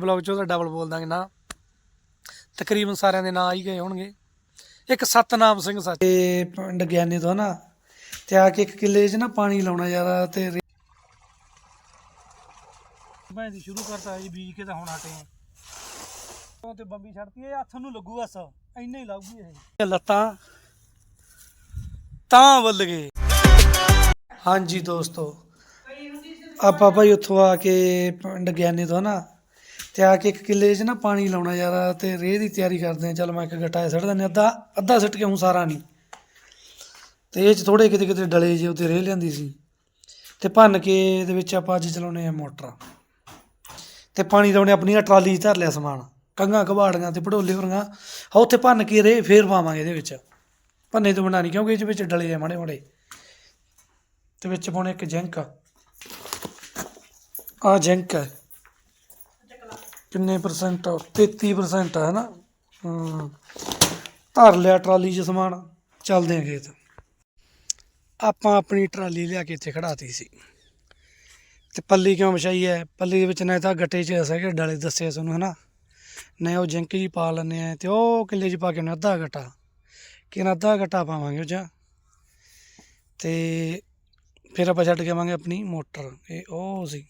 Blog ਚੋਂ ਤਾਂ double ਬੋਲ ਦਾਂਗੇ ਨਾ। ਤਕਰੀਬਨ ਸਾਰਿਆਂ ਦੇ ਨਾਂ ਆ ਹੀ ਗਏ ਹੋਣਗੇ। ਇੱਕ ਸਤਨਾਮ ਸਿੰਘ ਸੱਚ। ਤੇ ਪਿੰਡ ਗਿਆਨੀ ਤੋਂ ਨਾ ਤੇ ਆ ਕੇ ਇੱਕ ਕਿੱਲੇ 'ਚ ਨਾ ਪਾਣੀ ਲਾਉਣਾ ਜ਼ਿਆਦਾ ਤੇ ਮੈਂ ਦੀ ਸ਼ੁਰੂ ਕਰਤਾ ਜੀ ਬੀਜ ਕੇ ਤਾਂ ਹੁਣ ਹਟੇ ਆ। ਤੇ ਬੰਬੀ ਛੱਡਤੀ ਇਹ ਹੱਥ ਨੂੰ ਲੱਗੂ ਬਸ। ਇੰਨਾ ਹੀ ਲਾਊਗੀ ਇਹ ਲੱਤਾਂ ਤਾਂ ਵੱਲ ਗਏ। ਹਾਂਜੀ ਦੋਸਤੋ ਆਪਾਂ ਭਾਈ ਉੱਥੋਂ ਆ ਕੇ ਪਿੰਡ ਗਿਆਨੀ ਤੋਂ ਨਾ ਤੇ ਆ ਕੇ ਇੱਕ ਕਿੱਲੇ 'ਚ ਨਾ ਪਾਣੀ ਲਾਉਣਾ ਯਾਰ, ਤੇ ਰੇਹ ਦੀ ਤਿਆਰੀ ਕਰਦੇ ਆ। ਚੱਲ ਮੈਂ ਇੱਕ ਗੱਟਾ ਸੱਟ ਦਿੰਦੇ ਅੱਧਾ ਅੱਧਾ ਸਿੱਟ ਕੇ ਹੁਣ ਸਾਰਾ ਨਹੀਂ। ਤੇ ਇਹ 'ਚ ਥੋੜੇ ਕਿਤੇ ਕਿਤੇ ਡਲੇ ਜੇ ਉੱਤੇ ਰੇਹ ਲਿਆਂਦੀ ਸੀ। ਤੇ ਭੰਨ ਕੇ ਇਹਦੇ ਵਿੱਚ ਆਪਾਂ ਅੱਜ ਚਲਾਉਣੇ ਆ ਮੋਟਰ। ਤੇ ਪਾਣੀ ਲਾਉਣੇ ਆਪਣੀ ਆਹ ਟਰਾਲੀ 'ਚ ਧਰ ਲਿਆ ਸਮਾਨ। ਕੰਘਾਂ ਕਬਾੜੀਆਂ ਤੇ ਭੜੋਲੇ ਵਰਗਾ। ਆ ਉੱਥੇ ਭੰਨ ਕੇ ਰੇ ਫੇਰ ਪਾਵਾਂਗੇ ਇਹਦੇ ਵਿੱਚ। ਭੰਨੇ ਤੋਂ ਬਣਾਣੀ ਕਿਉਂਕਿ ਇਹਦੇ ਵਿੱਚ ਡਲੇ ਆ ਮਾੜੇ ਮਾੜੇ ਤੇ ਵਿੱਚ ਪਾਉਣੇ ਇੱਕ ਜੈਂਕ। ਆ ਜੈਂਕ ਹੈ। ਕਿੰਨੇ ਪਰਸੈਂਟ 33% ਹੈ। ਨਾ ਧਰ ਲਿਆ ਟਰਾਲੀ 'ਚ ਸਮਾਨ। ਚੱਲਦੇ ਆ ਖੇਤ। ਆਪਾਂ ਆਪਣੀ ਟਰਾਲੀ ਲਿਆ ਕੇ ਇੱਥੇ ਖੜਾਤੀ ਸੀ। ਤੇ ਪੱਲੀ ਕਿਉਂ ਵਿਛਾਈ ਹੈ ਪੱਲੀ ਦੇ ਵਿੱਚ ਨਾ ਤਾਂ ਗੱਟੇ 'ਚ ਹੈਗੇ ਡਲੇ ਦੱਸਿਆ ਤੁਹਾਨੂੰ, ਹਨਾ? ਨਾ ਉਹ ਜਿੰਕ ਜੀ ਪਾ ਲੈਂਦੇ ਆ ਤੇ ਉਹ ਕਿੱਲੇ 'ਚ ਪਾ ਕੇ ਉਹਨੇ ਅੱਧਾ ਗੱਟਾ। ਕਿਨ ਅੱਧਾ ਗੱਟਾ ਪਾਵਾਂਗੇ ਉਹ 'ਚ। ਤੇ ਫਿਰ ਆਪਾਂ ਛੱਡ ਕੇ ਆਵਾਂਗੇ ਆਪਣੀ ਮੋਟਰ। ਇਹ ਉਹ ਸੀ।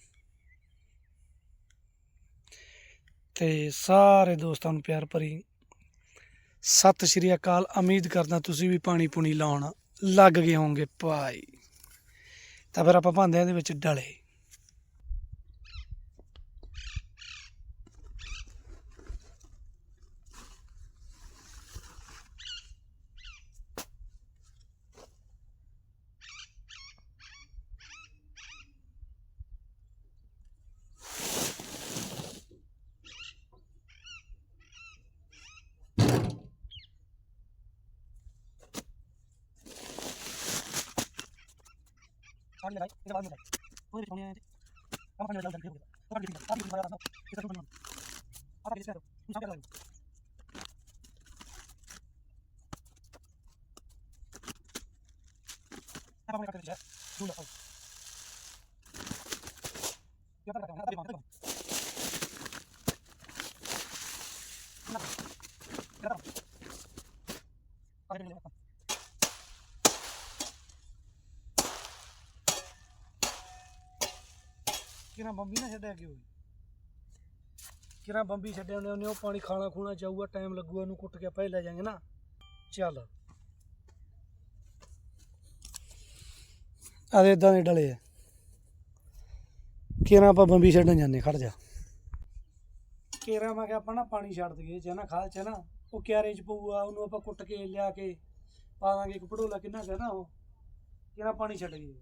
ਤੇ ਸਾਰੇ ਦੋਸਤਾਂ ਨੂੰ ਪਿਆਰ ਭਰੀ ਸਤਿ ਸ਼੍ਰੀ ਅਕਾਲ। ਉਮੀਦ ਕਰਦਾ ਤੁਸੀਂ ਵੀ ਪਾਣੀ ਪੁਣੀ ਲਾਉਣ ਲੱਗ ਗਏ ਹੋਵੋਗੇ ਭਾਈ। ਤਾਂ ਫਿਰ ਆਪਾਂ ਭਾਂਦਿਆਂ ਦੇ ਵਿੱਚ ਡਲੇ। ਛੱਡ ਲੈ ਇਹਦੇ ਬਾਅਦ ਨਹੀਂ ਉਹਦੇ ਵਿੱਚ ਪਾਉਣੇ ਆ ਕੰਮ ਪਾਣੀ ਦਾ ਜਲਦੀ ਹੋ ਗਿਆ ਉਹ ਕੱਢ ਦਿੱਤਾ ਆਪ ਹੀ ਪਾਇਆ ਤਾਂ ਕਿਤੇ ਤੋਂ ਬਣਾਉਣਾ ਆਪ ਕਿਸ ਕਰੋ ਤੂੰ ਸਭ ਕਰ ਲੈ ਆਪ ਆਪਣੇ ਕੱਟ ਦੇ ਦੂਰ ਲਾਓ ਇਹ ਤਾਂ ਕਰਨਾ ਆਪ ਹੀ ਮਾਰ ਨਾ ਇਹ ਤਾਂ ਆਪ ਹੀ ਲੈ ਕਿਰਾਂ ਬੰਬੀ ਨਾ ਛੱਡਿਆ ਕਿਉਂ ਕਿਰਾਂ ਬੰਬੀ ਛੱਡਿਆ ਉਹਨੇ? ਉਹਨੇ ਉਹ ਪਾਣੀ ਖਾਣਾ ਖੂਣਾ ਚਾਹੂਗਾ ਟਾਈਮ ਲੱਗੂਗਾ ਉਹਨੂੰ ਕੁੱਟ ਕੇ ਆਪਾਂ ਲੈ ਜਾਾਂਗੇ ਨਾ। ਚੱਲ। ਆਦੇ ਇਦਾਂ ਦੇ ਡਲੇ ਆ। ਕਿਰਾਂ ਆਪਾਂ ਬੰਬੀ ਛੱਡਣ ਜਾਂਦੇ, ਖੜ ਜਾ। ਕਿਰਾਂ ਮੈਂ ਕਿਹਾ ਆਪਾਂ ਨਾ ਪਾਣੀ ਛੱਡ ਦਈਏ, ਜੇ ਨਾ ਖਾਲ ਚ ਨਾ, ਉਹ ਕਿਆਰੇ ਚ ਪਊਗਾ, ਉਹਨੂੰ ਆਪਾਂ ਕੁੱਟ ਕੇ ਲਿਆ ਕੇ ਪਾਵਾਂਗੇ ਇੱਕ ਪੜੋਲਾ ਕਿੰਨਾ ਕਹਿਣਾ ਉਹ? ਕਿਹੜਾ ਪਾਣੀ ਛੱਡ ਗਈ?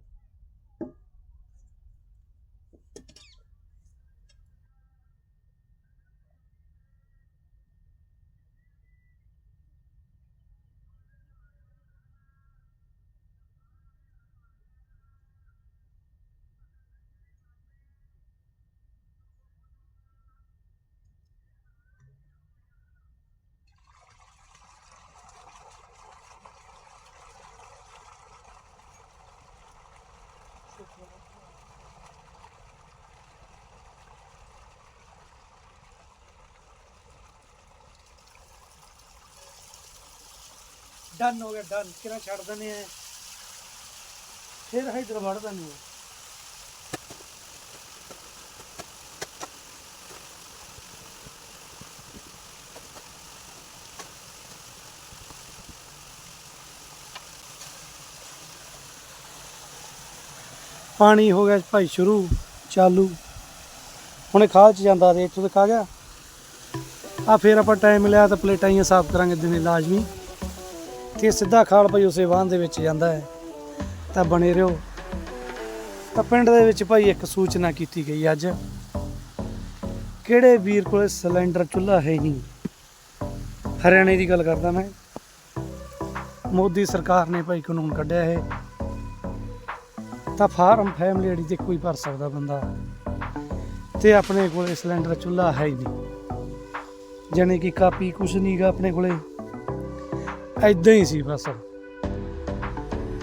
ਡਨ ਹੋ ਗਿਆ ਡਨ ਕਿਹੜਾ ਛੱਡ ਦਿੰਦੇ ਆ? ਫਿਰ ਹਾਈਦਰ ਵੜ ਦਿੰਦੇ ਪਾਣੀ ਹੋ ਗਿਆ ਭਾਈ ਸ਼ੁਰੂ, ਚਾਲੂ। ਹੁਣੇ ਖਾਲ ਚ ਜਾਂਦਾ ਤੇ ਇੱਥੋਂ ਤੱਕ ਆ ਗਿਆ। ਆ ਫਿਰ ਆਪਾਂ ਟਾਈਮ ਲਿਆ ਤਾਂ ਪਲੇਟਾਂ ਹੀ ਸਾਫ਼ ਕਰਾਂਗੇ ਦਿਨੇ ਲਾਜ਼ਮੀ। ਤੇ ਸਿੱਧਾ ਖਾਲ ਭਾਈ ਉਸੇ ਵਾਹਨ ਦੇ ਵਿੱਚ ਜਾਂਦਾ ਹੈ। ਤਾਂ ਬਣੇ ਰਹੋ। ਤਾਂ ਪਿੰਡ ਦੇ ਵਿੱਚ ਭਾਈ ਇੱਕ ਸੂਚਨਾ ਕੀਤੀ ਗਈ ਅੱਜ। ਕਿਹੜੇ ਵੀਰ ਕੋਲੇ ਸਿਲੰਡਰ ਚੁੱਲ੍ਹਾ ਹੈ ਨਹੀਂ। ਹਰਿਆਣੇ ਦੀ ਗੱਲ ਕਰਦਾ ਮੈਂ। ਮੋਦੀ ਸਰਕਾਰ ਨੇ ਭਾਈ ਕਾਨੂੰਨ ਕੱਢਿਆ ਹੈ। ਤਾਂ ਫਾਰਮ ਫੈਮਿਲੀ ਜਿਹੜੀ ਤੇ ਕੋਈ ਭਰ ਸਕਦਾ ਬੰਦਾ। ਤੇ ਆਪਣੇ ਕੋਲੇ ਸਿਲੰਡਰ ਚੁੱਲ੍ਹਾ ਹੈ ਹੀ ਨਹੀਂ। ਜਾਣੀ ਕਿ ਕਾਪੀ ਕੁਛ ਨਹੀਂਗਾ ਆਪਣੇ ਕੋਲੇ। ਐਦਾਂ ਹੀ ਸੀ ਬਸ।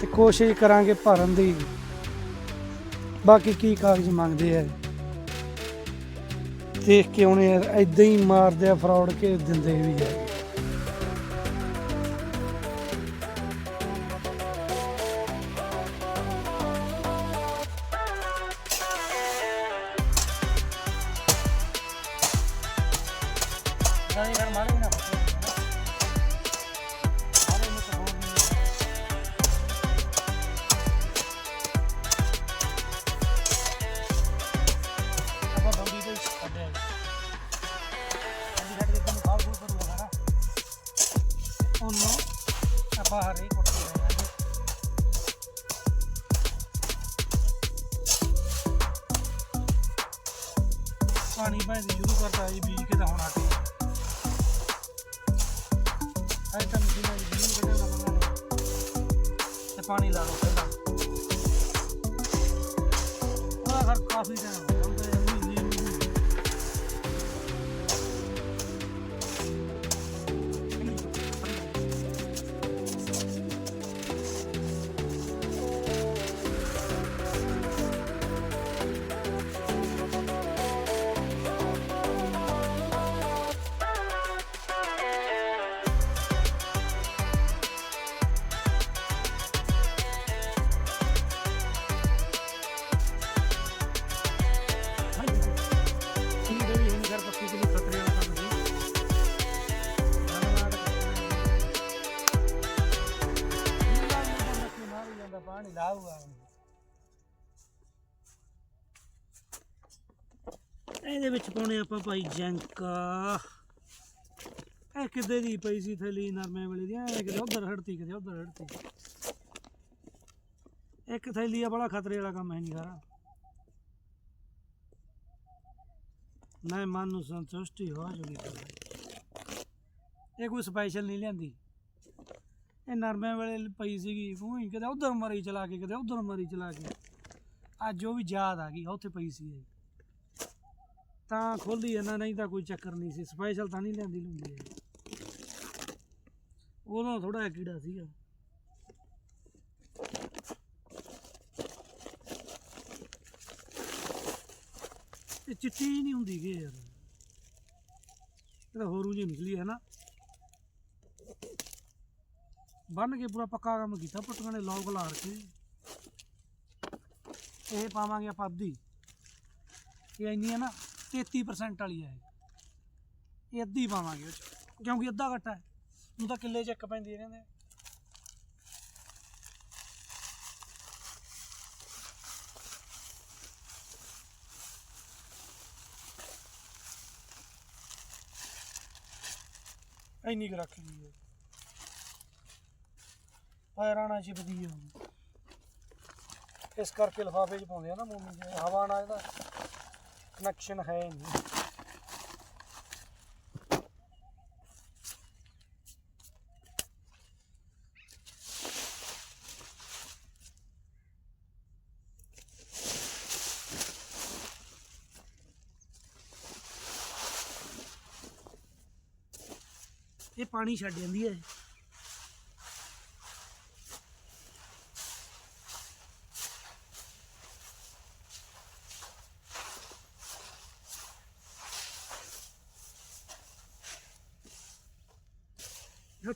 ਤੇ ਕੋਸ਼ਿਸ਼ ਕਰਾਂਗੇ ਭਰਨ ਦੀ। ਬਾਕੀ ਕੀ ਕਾਗਜ਼ ਮੰਗਦੇ ਆ। ਦੇਖ ਕੇ ਉਹਨੇ ਯਾਰ ਐਦਾਂ ਹੀ ਮਾਰਦੇ ਆ ਫਰਾਡ ਕੇ ਦਿੰਦੇ ਵੀ ਆ। ਪਾਣੀ ਭਾਂਦੀ ਸ਼ੁਰੂ ਕਰਤਾ ਜੀ, ਬੀਜ ਕੇ ਤਾਂ ਹੁਣ ਆਟੇ ਐ ਤਾਂ ਮਸ਼ੀਨਾਂ ਦੀ ਬੀਜ ਕੱਢਣ ਦਾ ਬੰਦਾ ਨੇ, ਤੇ ਪਾਣੀ ਲਾ ਪਾਣੀ ਇਹਦੇ ਵਿੱਚ ਪਾਉਣੇ ਆਪਾਂ ਭਾਈ ਜੰਕਾ। ਇਹ ਕਿੱਦੇ ਦੀ ਪਈ ਸੀ ਥੈਲੀ ਨਰਮੇ ਵਾਲੀ ਦੀ? ਇਹ ਕਿਤੇ ਉਧਰ ਹੜਤੀ, ਕਿਤੇ ਉਧਰ ਹੜਤੀ। ਇੱਕ ਥੈਲੀ ਆ, ਬੜਾ ਖਤਰੇ ਵਾਲਾ ਕੰਮ ਹੈ ਨਹੀਂ ਸਾਰਾ। ਮੈਂ ਮਨ ਨੂੰ ਸੰਤੁਸ਼ਟੀ ਹੋ ਜੂਗੀ। ਇਹ ਕੋਈ ਸਪੈਸ਼ਲ ਨਹੀਂ ਲਿਆਂਦੀ। ਇਹ ਨਰਮੇ ਵੇਲੇ ਪਈ ਸੀਗੀ ਉਹੀ ਕਿਤੇ ਉਧਰ ਮਰੀ ਚਲਾ ਕੇ, ਕਿਤੇ ਉਧਰ ਮਰੀ ਚਲਾ ਕੇ। ਅੱਜ ਉਹ ਵੀ ਯਾਦ ਆ ਗਈ ਉੱਥੇ ਪਈ ਸੀ ਇਹ। ਤਾਂ ਖੋਲੀ ਇਹਨਾਂ ਨਹੀਂ ਤਾਂ ਕੋਈ ਚੱਕਰ ਨਹੀਂ ਸੀ ਸਪੈਸ਼ਲ ਤਾਂ ਨਹੀਂ ਲਿਆਂਦੀ ਲੁੰਦੀ ਇਹ। ਉਦੋਂ ਥੋੜਾ ਜਿਹਾ ਕੀੜਾ ਸੀਗਾ। ਇਹ ਚਿੱਟੀ ਹੀ ਨਹੀਂ ਹੁੰਦੀ ਗੇ ਯਾਰ। ਇਹ ਤਾਂ ਹੋਰੂ ਜੀ ਨਿਕਲੀ ਹੈ ਨਾ। ਬੰਨ ਕੇ ਪੂਰਾ ਪੱਕਾ ਕੰਮ ਕੀਤਾ ਪੁੱਟੀਆਂ ਨੇ ਲੋਕ ਲਾ ਰੱਖੇ। ਇਹ ਪਾਵਾਂਗੇ ਆਪਾਂ ਅੱਧੀ। ਇਹ ਇੰਨੀ ਹੈ ਨਾ 33% ਵਾਲੀ ਹੈ ਇਹ। ਇਹ ਅੱਧੀ ਪਾਵਾਂਗੇ ਉਹ 'ਚ, ਕਿਉਂਕਿ ਅੱਧਾ ਘੱਟਾ ਹੈ। ਨੂੰ ਤਾਂ ਕਿੱਲੇ 'ਚ ਇੱਕ ਪੈਂਦੀ ਹੈ ਕਹਿੰਦੇ ਇੰਨੀ ਕੁ ਰੱਖ ਪੈਰਾਂ ਨਾਲ ਚਿਪਦੀ ਹੈ ਇਸ ਕਰਕੇ ਲਿਫਾਫੇ 'ਚ ਪਾਉਂਦੇ ਆ ਨਾ ਮੋਮੀ ਜਿਵੇਂ ਹਵਾ ਨਾਲ ਇਹਦਾ ਕਨੈਕਸ਼ਨ ਹੈ ਨਹੀਂ। ਇਹ ਪਾਣੀ ਛੱਡ ਜਾਂਦੀ ਹੈ।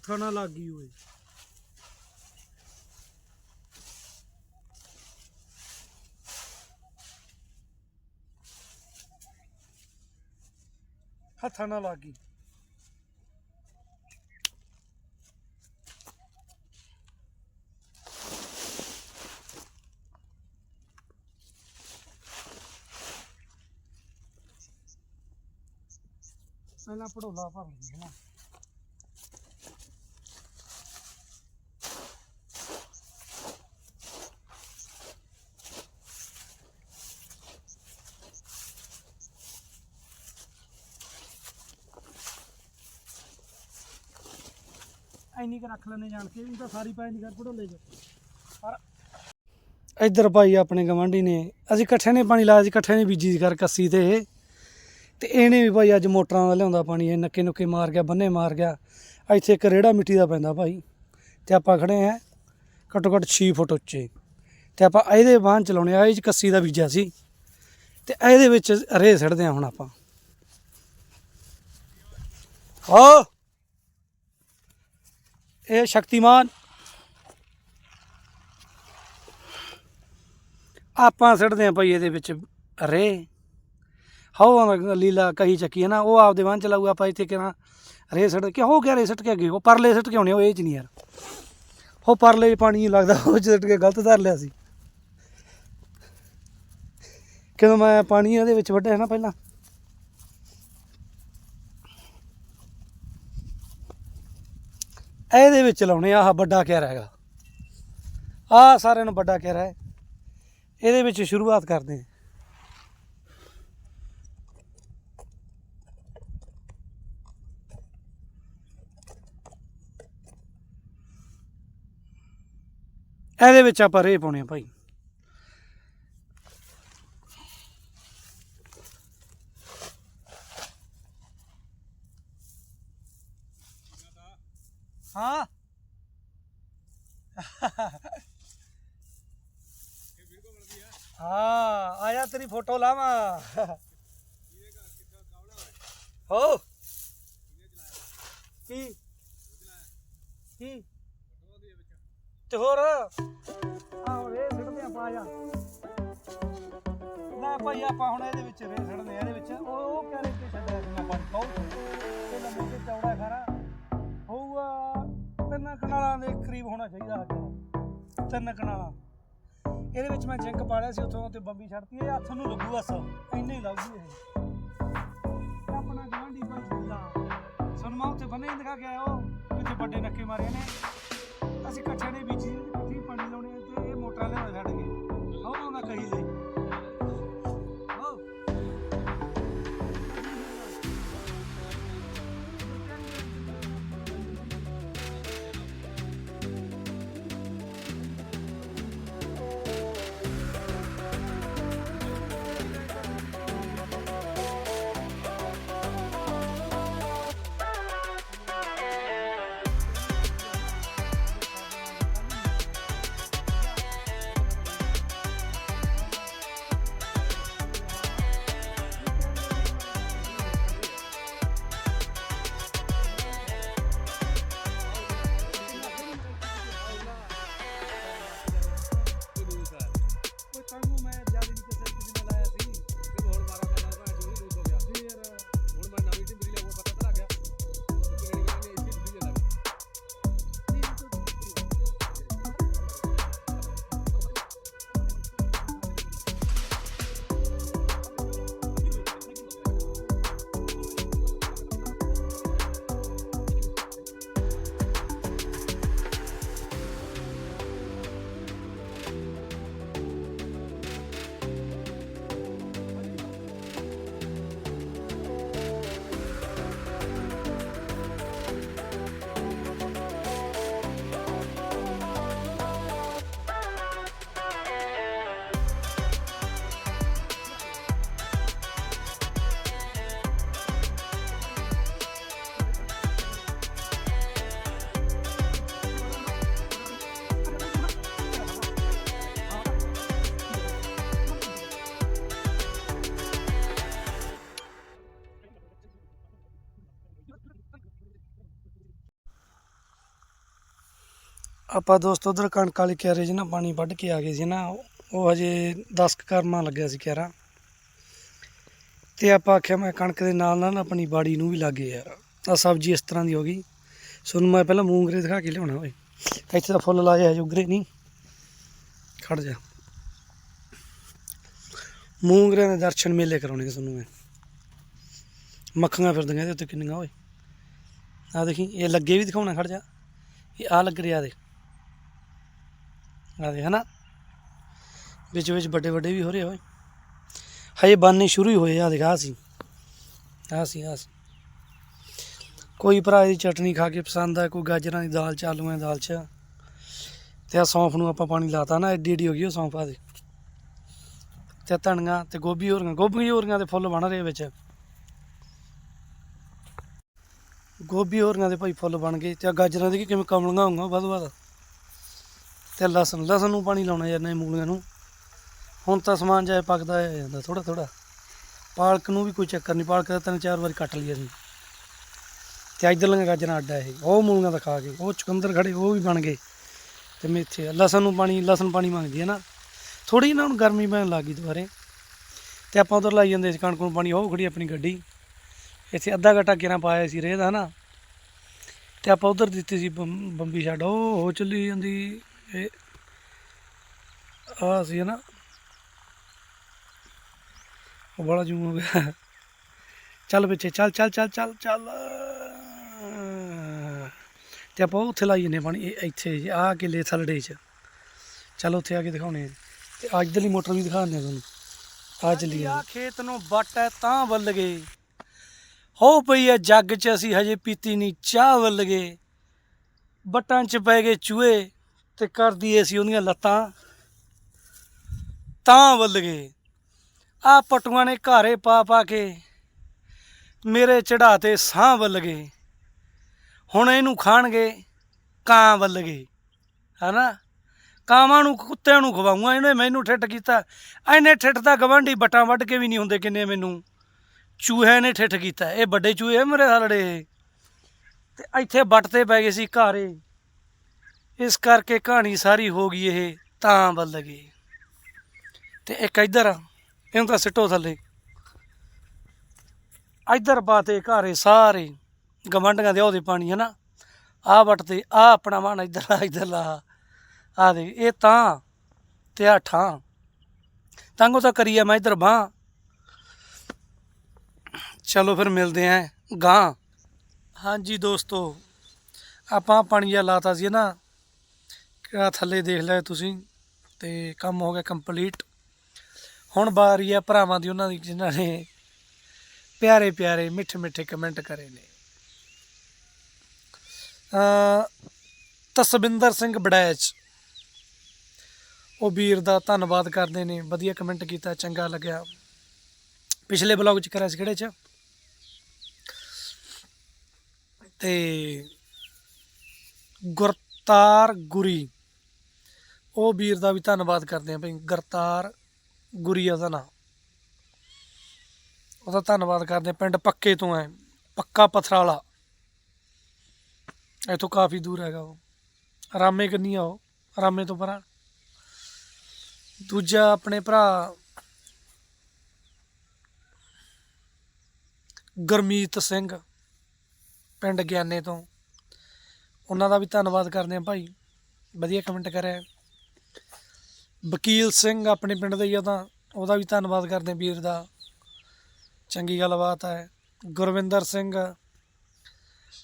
ਹੱਥਾਂ ਨਾਲ ਲੱਗ ਗਈ ਓਏ ਹੱਥਾਂ ਨਾਲ ਲੱਗ। ਗਈ ਪਹਿਲਾਂ ਪੜੋਲਾ ਭਰ ਲਈ ਹੈ ਨਾ। ਐਨੀ ਕੁ ਰੱਖ ਲੈਣੇ ਜਾਣ ਕੇ ਇਹ ਤਾਂ ਸਾਰੀ ਪੈ ਨਹੀਂ ਕਰ ਪੜੋਲੇ ਚ। ਪਰ ਇੱਧਰ ਭਾਈ ਆਪਣੇ ਗਵਾਂਢੀ ਨੇ, ਅਸੀਂ ਇਕੱਠੇ ਨੇ ਪਾਣੀ ਲਾਇਆ ਸੀ, ਇਕੱਠੇ ਨੇ ਬੀਜੀ ਸੀ ਕਰ ਕੱਸੀ ਤੇ ਤੇ ਇਹਨੇ ਵੀ ਭਾਈ ਅੱਜ ਮੋਟਰਾਂ ਦਾ ਲਿਆਉਂਦਾ ਪਾਣੀ, ਇਹ ਨੱਕੇ ਨੁੱਕੇ ਮਾਰ ਗਿਆ, ਬੰਨੇ ਮਾਰ ਗਿਆ। ਇੱਥੇ ਇੱਕ ਰੇੜਾ ਮਿੱਟੀ ਦਾ ਪੈਂਦਾ ਭਾਈ। ਤੇ ਆਪਾਂ ਖੜੇ ਆ ਘੱਟੋ ਘੱਟ 6 ਫੁੱਟ ਉੱਚੇ। ਤੇ ਆਪਾਂ ਇਹਦੇ ਵਾਹਨ ਚਲਾਉਣੇ ਆ, ਇਹ 'ਚ ਕੱਸੀ ਦਾ ਬੀਜਿਆ ਸੀ। ਤੇ ਇਹਦੇ ਵਿੱਚ ਰੇ ਸੜਦੇ ਆ ਹੁਣ ਆਪਾਂ। ਹੋ! ਇਹ ਸ਼ਕਤੀਮਾਨ। ਆਪਾਂ ਸਿੱਟਦੇ ਆ ਭਾਈ ਇਹਦੇ ਵਿੱਚ ਰੇ। ਹਵਾ ਲੀਲਾ ਕਹੀ ਚੱਕੀ ਹੈ ਨਾ, ਉਹ ਆਪਦੇ ਵਾਂ ਚਲਾਊਗਾ, ਆਪਾਂ ਇੱਥੇ ਕਿਹਾ ਰੇ ਸਿੱਟ ਕੇ, ਹੋ ਗਿਆ ਰੇ ਸਿੱਟ ਕੇ ਅੱਗੇ, ਉਹ ਪਰਲੇ ਸਿੱਟ ਕੇ ਆਉਣੇ ਉਹ ਇਹ ਚ ਨਹੀਂ ਯਾਰ। ਉਹ ਪਰਲੇ 'ਚ ਪਾਣੀ ਲੱਗਦਾ, ਉਹ 'ਚ ਸਿੱਟ ਕੇ ਗਲਤ ਧਰ ਲਿਆ ਸੀ। ਕਿਦੋਂ ਮੈਂ ਪਾਣੀ ਇਹਦੇ ਵਿੱਚ ਵੱਢਿਆ ਨਾ ਪਹਿਲਾਂ? ਇਹਦੇ ਵਿੱਚ ਲਾਉਣੇ ਆਹ ਵੱਡਾ ਕਿਆਰਾ ਹੈਗਾ। ਆਹ ਸਾਰਿਆਂ ਨੂੰ ਵੱਡਾ ਕਿਆਰਾ ਹੈ। ਇਹਦੇ ਵਿੱਚ ਸ਼ੁਰੂਆਤ ਕਰਦੇ ਹਾਂ। ਇਹਦੇ ਵਿੱਚ ਆਪਾਂ ਰੇ ਪਾਉਣੇ ਆ ਭਾਈ। ਹਾਂ। ਹਾਂ, ਆਇਆ ਤੇਰੀ ਫੋਟੋ ਲਾਵਾਂ। ਹੋ। ਕੀ? ਕੀ? ਤੇ ਹੋਰ? ਆਹ ਰੇ ਸਿੱਟਦੇ ਆਪਾਂ ਆ ਜਾ। ਲੈ ਭਾਈ ਆਪਾਂ ਹੁਣ ਇਹਦੇ ਵਿੱਚ ਰੇ ਸਿੱਟਦੇ ਆ, ਇਹਦੇ ਵਿੱਚ। ਕਰੀਬ ਹੋਣਾ ਚਾਹੀਦਾ ਅੱਜ ਤਿੰਨ ਕਨਾਲਾਂ ਇਹਦੇ ਵਿੱਚ ਮੈਂ ਜਿੰਕ ਪਾ ਲਿਆ ਸੀ, ਉੱਥੋਂ ਤੇ ਬੰਬੀ ਛੱਡਤੀ ਇਹ ਹੱਥ ਨੂੰ ਲੱਗੂ ਬਸ। ਇੰਨੇ ਹੀ ਲੱਗੂ ਇਹ। ਆਪਣਾ ਗਵਾਂਢੀ ਭਾਈ ਸੁਣਦਾ ਸੁਣਮਾ ਉੱਥੇ ਬੰਨੇ ਦਿਖਾ ਕੇ ਆਇਆ ਕਿਤੇ ਵੱਡੇ ਨੱਕੇ ਮਾਰੇ ਨੇ। ਅਸੀਂ ਇਕੱਠੇ ਨੇ ਬੀਜੀ ਇਕੱਠੀ ਪਾਣੀ ਲਾਉਣੇ ਤੇ ਇਹ ਮੋਟਰਾਂ ਲਿਆਉਣੇ ਛੱਡ ਆਪਾਂ ਦੋਸਤੋ ਉਧਰ ਕਣਕ ਵਾਲੇ ਕਿਆਰੇ 'ਚ ਨਾ ਪਾਣੀ ਵੱਢ ਕੇ ਆ ਗਏ ਸੀ ਨਾ, ਉਹ ਹਜੇ 10 ਕਰਮਾਂ ਲੱਗਿਆ ਸੀ ਕਿਆਰਾ। ਤੇ ਆਪਾਂ ਆਖਿਆ ਮੈਂ ਕਣਕ ਦੇ ਨਾਲ ਨਾਲ ਆਪਣੀ ਬਾੜੀ ਨੂੰ ਵੀ ਲਾਗੇ ਯਾਰ ਆ ਸਬਜ਼ੀ ਇਸ ਤਰ੍ਹਾਂ ਦੀ ਹੋ ਗਈ। ਤੁਹਾਨੂੰ ਮੈਂ ਪਹਿਲਾਂ ਮੂੰਗਰੇ ਦਿਖਾ ਕੇ ਲਿਆਉਣਾ ਓਏ। ਇੱਥੇ ਤਾਂ ਫੁੱਲ ਲਾਏ ਆ ਜੁਗਰੇ ਨਹੀਂ। ਖੜ ਜਾ। ਮੂੰਗਰੇ ਦੇ ਦਰਸ਼ਨ ਮੇਲੇ ਕਰਾਉਣੇ ਤੁਹਾਨੂੰ ਮੈਂ। ਮੱਖੀਆਂ ਫਿਰਦੀਆਂ ਇਹਦੇ ਉੱਤੇ ਕਿੰਨੀਆਂ ਓਏ। ਆ ਦੇਖੀ, ਇਹ ਲੱਗੇ ਵੀ ਦਿਖਾਉਣਾ, ਖੜ ਜਾ। ਇਹ ਆ ਲੱਗ ਰਿਹਾ ਦੇ ਆ ਦੇ ਹਨਾ। ਵਿੱਚ ਵਿੱਚ ਵੱਡੇ ਵੱਡੇ ਵੀ ਹੋ ਰਹੇ ਓਏ ਹਜੇ ਬਣਨੇ ਸ਼ੁਰੂ ਹੀ ਹੋਏ ਆ, ਦਿਖਾ ਸੀ। ਆ ਸੀ ਆ ਸੀ। ਕੋਈ ਭਰਾ ਦੀ ਚਟਨੀ ਖਾ ਕੇ ਪਸੰਦ ਆ, ਕੋਈ ਗਾਜਰਾਂ ਦੀ ਦਾਲ ਚ, ਆਲੂਆਂ ਦੀ ਦਾਲ ਚ। ਤੇ ਆ ਸੌਂਫ ਨੂੰ ਆਪਾਂ ਪਾਣੀ ਲਾਤਾ ਨਾ, ਐਡੀ ਐਡੀ ਹੋ ਗਈ ਉਹ ਸੌਂਫ ਆ ਦੇ। ਤੇ ਧਨੀਆ ਤੇ ਗੋਭੀ ਹੋਰੀਆਂ ਗੋਭੀ ਹੋਰੀਆਂ ਦੇ ਫੁੱਲ ਬਣ ਰਹੇ ਵਿੱਚ। ਗੋਭੀ ਹੋਰੀਆਂ ਦੇ ਭਾਈ ਫੁੱਲ ਬਣ ਗਏ ਤੇ ਗਾਜਰਾਂ ਦੇ ਕੀ ਕਿਵੇਂ ਕਮਲੀਆਂ ਹੋਊਗਾ ਵੱਧ ਵੱਧ। ਤੇ ਲਸਣ ਲਸਣ ਨੂੰ ਪਾਣੀ ਲਾਉਣਾ ਯਾਰ ਨੇ ਮੂਲੀਆਂ ਨੂੰ। ਹੁਣ ਤਾਂ ਸਮਾਨ ਜਾਏ ਪੱਕਦਾ ਹੈ ਜਾਂਦਾ ਥੋੜਾ ਥੋੜਾ ਪਾਲਕ ਨੂੰ ਵੀ ਕੋਈ ਚੱਕਰ ਨਹੀਂ, ਪਾਲਕ ਦਾ ਤਿੰਨ ਚਾਰ ਵਾਰੀ ਕੱਟ ਲਈ ਅਸੀਂ। ਤੇ ਇੱਧਰਲੀਆਂ ਗਾਜਰਾਂ ਅੱਡਾ ਇਹ, ਉਹ ਮੂਲੀਆਂ ਦਾ ਖਾ ਕੇ, ਉਹ ਚੁਕੰਦਰ ਖੜੇ, ਉਹ ਵੀ ਬਣ ਗਏ। ਤੇ ਮੇਥੇ ਆ। ਲਸਣ ਨੂੰ ਪਾਣੀ, ਲਸਣ ਪਾਣੀ ਮੰਗਦੀ ਹੈ ਨਾ। ਥੋੜੀ ਨਾ ਹੁਣ ਗਰਮੀ ਪੈਣ ਲੱਗੀ ਦੁਬਾਰੇ। ਤੇ ਆਪਾਂ ਉਧਰ ਲਾਈ ਜਾਂਦੇ ਸੀ ਕਣਕ ਨੂੰ ਪਾਣੀ, ਉਹ ਖੜੀ ਆਪਣੀ ਗੱਡੀ। ਇੱਥੇ ਅੱਧਾ ਘਟਾ ਕਿਰਾਂ ਪਾਇਆ ਸੀ ਰੇਹ ਦਾ ਨਾ। ਤੇ ਆਪਾਂ ਉਧਰ ਦਿੱਤੀ ਸੀ ਬੰਬ- ਬੰਬੀ ਛੱਡ, ਉਹ ਹੋ ਚੱਲੀ ਜਾਂਦੀ। ਇਹ ਆ ਸੀ ਨਾ ਉਹ ਬੜਾ ਜੂਮ ਹੋ ਗਿਆ। ਚੱਲ ਪਿੱਛੇ, ਚੱਲ ਚੱਲ ਚੱਲ ਚੱਲ ਚੱਲ। ਤੇ ਆਪਾਂ ਉੱਥੇ ਲਾਈ ਜੰਨੇ ਪਾਣੀ, ਇਹ ਇੱਥੇ ਆ ਕਿਲੇ ਥਲੜੇ ਚ। ਚੱਲ ਉੱਥੇ ਆ ਕੇ ਦਿਖਾਉਣੇ ਆ। ਤੇ ਅੱਜ ਦੇ ਲਈ ਮੋਟਰ ਵੀ ਦਿਖਾਉਂਦੇ ਆ ਤੁਹਾਨੂੰ। ਆ ਚੱਲੀ ਆ ਖੇਤ ਨੂੰ ਵੱਟ ਹੈ, ਤਾਂ ਵੱਲ ਗਏ। ਹੋ ਪਈ ਹੈ ਜੱਗ 'ਚ, ਅਸੀਂ ਹਜੇ ਪੀਤੀ ਨਹੀਂ ਚਾਹ ਵੱਲ ਗਏ। ਬੱਟਾਂ 'ਚ ਪੈ ਗਏ ਚੂਹੇ। ਤੇ ਕਰ ਸੀ ਉਹਦੀਆਂ ਲੱਤਾਂ। ਤਾਂ ਵੱਲ ਗਏ। ਆ ਪਟੂਆਂ ਨੇ ਘਾਰੇ ਪਾ ਪਾ ਕੇ ਮੇਰੇ ਚੜਾਤੇ ਸਾਹ ਵੱਲ ਗਏ। ਹੁਣ ਇਹਨੂੰ ਖਾਣਗੇ, ਕਾਂ ਵੱਲ ਗਏ। ਹਨਾ? ਕਾਵਾਂ ਨੂੰ, ਕੁੱਤਿਆਂ ਨੂੰ ਖਵਾਉਂਗਾ ਇਹਨੇ ਮੈਨੂੰ ਠਿੱਠ ਕੀਤਾ। ਇਹਨੇ ਠਿੱਠ ਤਾਂ ਗਵਾਂਢੀ ਬੱਟਾਂ ਵੱਢ ਕੇ ਵੀ ਨਹੀਂ ਹੁੰਦੇ ਕਿੰਨੇ ਮੈਨੂੰ। ਚੂਹੇ ਨੇ ਠਿੱਠ ਕੀਤਾ। ਇਹ ਵੱਡੇ ਚੂਹੇ ਮੇਰੇ ਹਲੜੇ ਤੇ ਇੱਥੇ ਵੱਟ ਤੇ ਪੈ ਗਏ ਸੀ ਘਾਰੇ। ਇਸ ਕਰਕੇ ਕਹਾਣੀ ਸਾਰੀ ਹੋ ਗਈ ਇਹ ਤਾਂ ਵੱਲ ਗਏ ਤੇ ਇੱਕ ਇੱਧਰ ਆ, ਇਹਨੂੰ ਤਾਂ ਸਿੱਟੋ ਥੱਲੇ। ਇੱਧਰ ਬਾਤੇ ਘਾਰੇ ਸਾਰੇ ਗਵੰਡੀਆਂ ਦੇ ਉਹਦੇ ਪਾਣੀ ਹੈ ਨਾ ਆਹ ਵੱਟ ਤੇ ਆ ਆਪਣਾ ਮਨ ਇੱਧਰ ਆ ਇੱਧਰ ਲਾ। ਆ ਦੇ ਇਹ ਤਾਂ ਤੇ ਆ ਠਾਂ। ਤੰਗੋ ਤਾਂ ਕਰੀਏ ਮੈਂ ਇੱਧਰ ਬਾਹ। ਚਲੋ ਫਿਰ ਮਿਲਦੇ ਆਂ ਗਾਂ ਹਾਂਜੀ ਦੋਸਤੋ ਆਪਾਂ ਪਾਣੀ ਜਿਹਾ ਲਾਤਾ ਸੀ ਨਾ ਕਿਹੜਾ ਥੱਲੇ ਦੇਖ ਲਿਆ ਤੁਸੀਂ, ਤੇ ਕੰਮ ਹੋ ਗਿਆ ਕੰਪਲੀਟ ਹੁਣ ਵਾਰੀ ਆ ਭਰਾਵਾਂ ਦੀ, ਉਹਨਾਂ ਦੀ, ਜਿਨ੍ਹਾਂ ਨੇ ਪਿਆਰੇ ਪਿਆਰੇ, ਮਿੱਠੇ ਮਿੱਠੇ ਕਮੈਂਟ ਕਰੇ ਨੇ। ਅ ਤਸਵਿੰਦਰ ਸਿੰਘ ਬੜੈਚ ਉਹ ਵੀਰ ਦਾ ਧੰਨਵਾਦ ਕਰਦੇ ਨੇ, ਵਧੀਆ ਕਮੈਂਟ ਕੀਤਾ, ਚੰਗਾ ਲੱਗਿਆ। ਪਿਛਲੇ ਬਲੌਗ ਚ ਕਰਿਆ ਸੀ, ਕਿਹੜੇ ਚ? ਤੇ ਗੁਰਤਾਰ ਗੁਰੀ। ਉਹ ਵੀਰ ਦਾ ਵੀ ਧੰਨਵਾਦ ਕਰਦੇ ਆ ਭਾਈ, ਗਰਤਾਰ ਗੁਰੀਆ ਦਾ ਉਹਦਾ ਨਾਂ। ਉਹਦਾ ਧੰਨਵਾਦ ਕਰਦੇ ਆ ਪਿੰਡ ਪੱਕੇ ਤੋਂ ਹੈ, ਪੱਕਾ ਪਥਰਾਲਾ। ਇੱਥੋਂ ਕਾਫੀ ਦੂਰ ਹੈਗਾ ਉਹ। ਰਾਮੇ ਕੰਨੀ ਆ ਉਹ, ਰਾਮੇ ਤੋਂ ਪਰਾਂ। ਦੂਜਾ ਆਪਣੇ ਭਰਾ ਗੁਰਮੀਤ ਸਿੰਘ, ਪਿੰਡ ਗਿਆਨੇ ਤੋਂ। ਉਹਨਾਂ ਦਾ ਵੀ ਧੰਨਵਾਦ ਕਰਦੇ ਆ ਭਾਈ। ਵਧੀਆ ਕਮੈਂਟ ਕਰਿਆ। ਵਕੀਲ ਸਿੰਘ ਆਪਣੇ ਪਿੰਡ ਦੇ ਹੀ ਆ ਤਾਂ ਉਹਦਾ ਵੀ ਧੰਨਵਾਦ ਕਰਦੇ ਆ ਵੀਰ ਦਾ। ਚੰਗੀ ਗੱਲਬਾਤ ਹੈ। ਗੁਰਵਿੰਦਰ ਸਿੰਘ,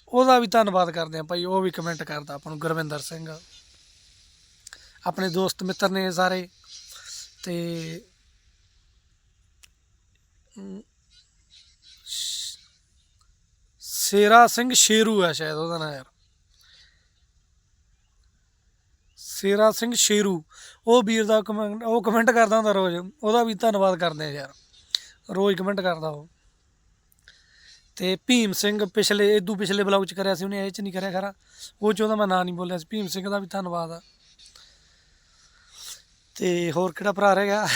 ਉਹਦਾ ਵੀ ਧੰਨਵਾਦ ਕਰਦੇ ਆ ਭਾਈ, ਉਹ ਵੀ ਕਮੈਂਟ ਕਰਦਾ ਆਪਾਂ ਨੂੰ, ਗੁਰਵਿੰਦਰ ਸਿੰਘ। ਆਪਣੇ ਦੋਸਤ ਮਿੱਤਰ ਨੇ ਸਾਰੇ ਤੇ ਸ਼ੇਰਾ ਸਿੰਘ ਸ਼ੇਰੂ ਹੈ ਸ਼ਾਇਦ ਉਹਦਾ ਨਾਮ ਯਾਰ। ਸ਼ੇਰਾ ਸਿੰਘ ਸ਼ੇਰੂ। ਉਹ ਵੀਰ ਦਾ ਕਮੈਂਟ ਉਹ ਕਮੈਂਟ ਕਰਦਾ ਹੁੰਦਾ ਰੋਜ਼। ਉਹਦਾ ਵੀ ਧੰਨਵਾਦ ਕਰਦੇ ਆ ਯਾਰ। ਰੋਜ਼ ਕਮੈਂਟ ਕਰਦਾ ਉਹ। ਤੇ ਭੀਮ ਸਿੰਘ ਪਿਛਲੇ ਇਦੋਂ ਪਿਛਲੇ ਬਲੌਗ ਚ ਕਰਿਆ ਸੀ, ਉਹਨੇ ਇਹ ਚ ਨਹੀਂ ਕਰਿਆ ਖਰਾ। ਉਹ ਚ ਉਹਦਾ ਮੈਂ ਨਾਂ ਨਹੀਂ ਬੋਲਿਆ ਸੀ। ਭੀਮ ਸਿੰਘ ਦਾ ਵੀ ਧੰਨਵਾਦ ਆ। ਤੇ ਹੋਰ ਕਿਹੜਾ ਭਰਾ ਰਹਿ ਗਿਆ?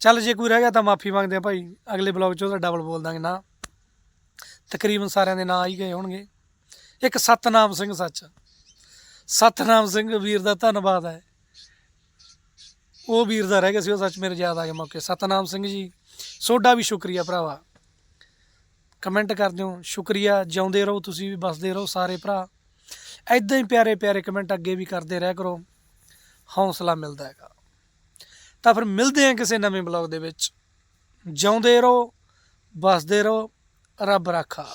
ਚੱਲ ਜੇ ਕੋਈ ਰਹਿ ਗਿਆ ਤਾਂ ਮਾਫੀ ਮੰਗਦੇ ਆ ਭਾਈ। ਅਗਲੇ ਬਲੌਗ 'ਚ ਉਹਦਾ ਡਬਲ ਬੋਲ ਦਾਂਗੇ ਨਾ। ਤਕਰੀਬਨ ਸਾਰਿਆਂ ਦੇ ਨਾਂ ਆ ਹੀ ਗਏ ਹੋਣਗੇ। ਇੱਕ ਸਤਨਾਮ ਸਿੰਘ ਸੱਚ। ਸਤਨਾਮ ਸਿੰਘ ਵੀਰ ਦਾ ਧੰਨਵਾਦ ਹੈ। ਉਹ ਵੀਰ ਦਾ ਰਹਿ ਗਿਆ ਸੀ, ਉਹ ਸੱਚ ਮੇਰੇ ਯਾਦ ਆ ਗਿਆ ਮੌਕੇ। ਸਤਨਾਮ ਸਿੰਘ ਜੀ ਤੁਹਾਡਾ ਵੀ ਸ਼ੁਕਰੀਆ ਭਰਾਵਾ। ਕਮੈਂਟ ਕਰ ਦਿਓ, ਸ਼ੁਕਰੀਆ, ਜਿਉਂਦੇ ਰਹੋ, ਤੁਸੀਂ ਵੀ ਬਸਦੇ ਰਹੋ ਸਾਰੇ ਭਰਾ। ਐਦਾਂ ਹੀ ਪਿਆਰੇ ਪਿਆਰੇ ਕਮੈਂਟ ਅੱਗੇ ਵੀ ਕਰਦੇ ਰਹਿ ਕਰੋ। ਹੌਸਲਾ ਮਿਲਦਾ ਹੈਗਾ। ਤਾਂ ਫਿਰ ਮਿਲਦੇ ਹਾਂ ਕਿਸੇ ਨਵੇਂ ਬਲੌਗ ਦੇ ਵਿੱਚ। ਜਿਉਂਦੇ ਰਹੋ ਬਸਦੇ ਰਹੋ, ਰੱਬ ਰਾਖਾ।